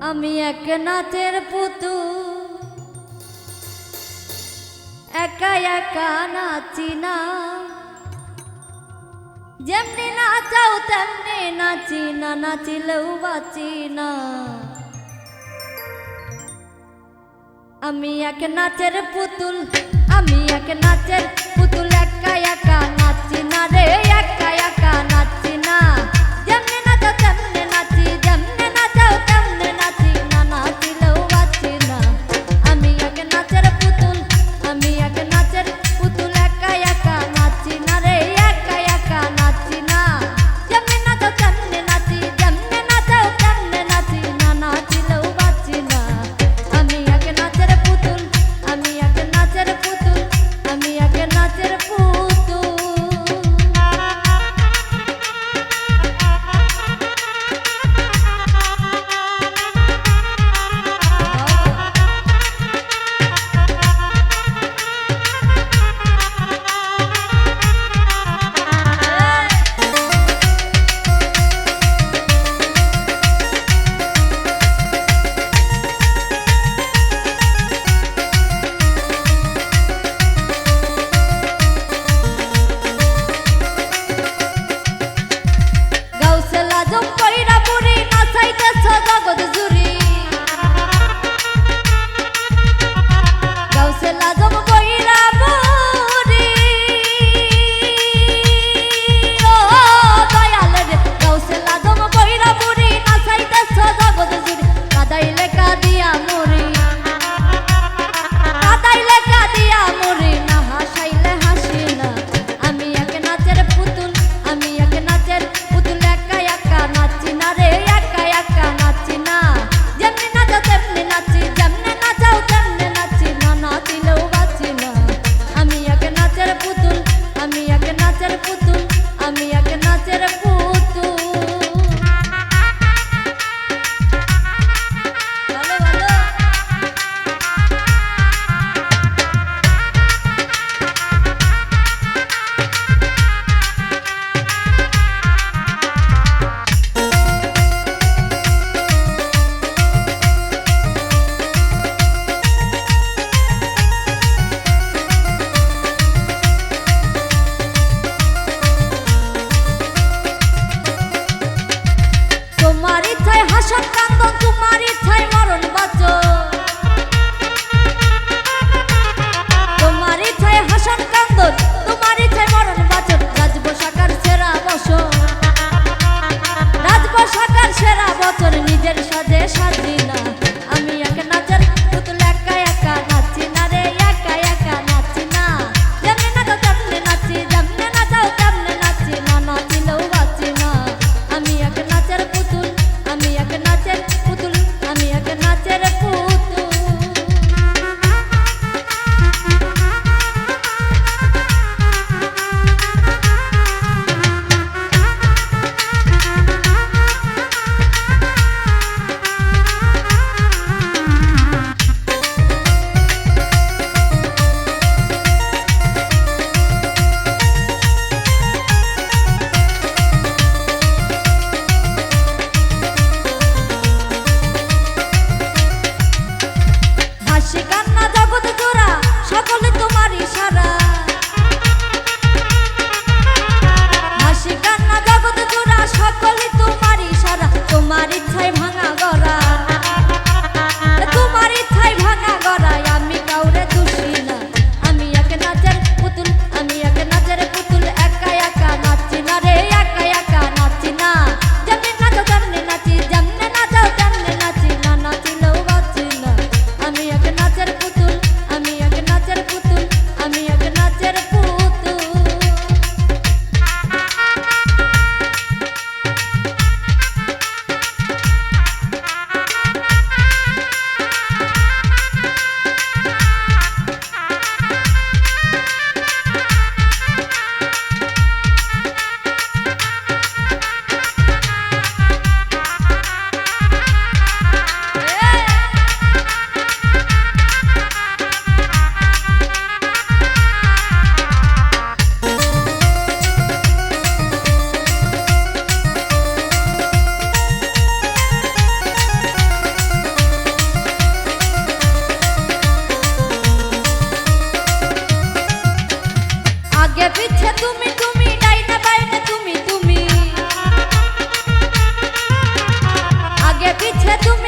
আমি এক নাচের পুতু। একা একা নাচি না। যেমনি নাচাও তেমনি নাচি না, নাচিলেও বাঁচি না। আমি এক নাচের পুতুল, আমি এক নাচের পুতুল, একা একা নাচি না রে এক সন্তান তোমারই 他跑了。तुम्हें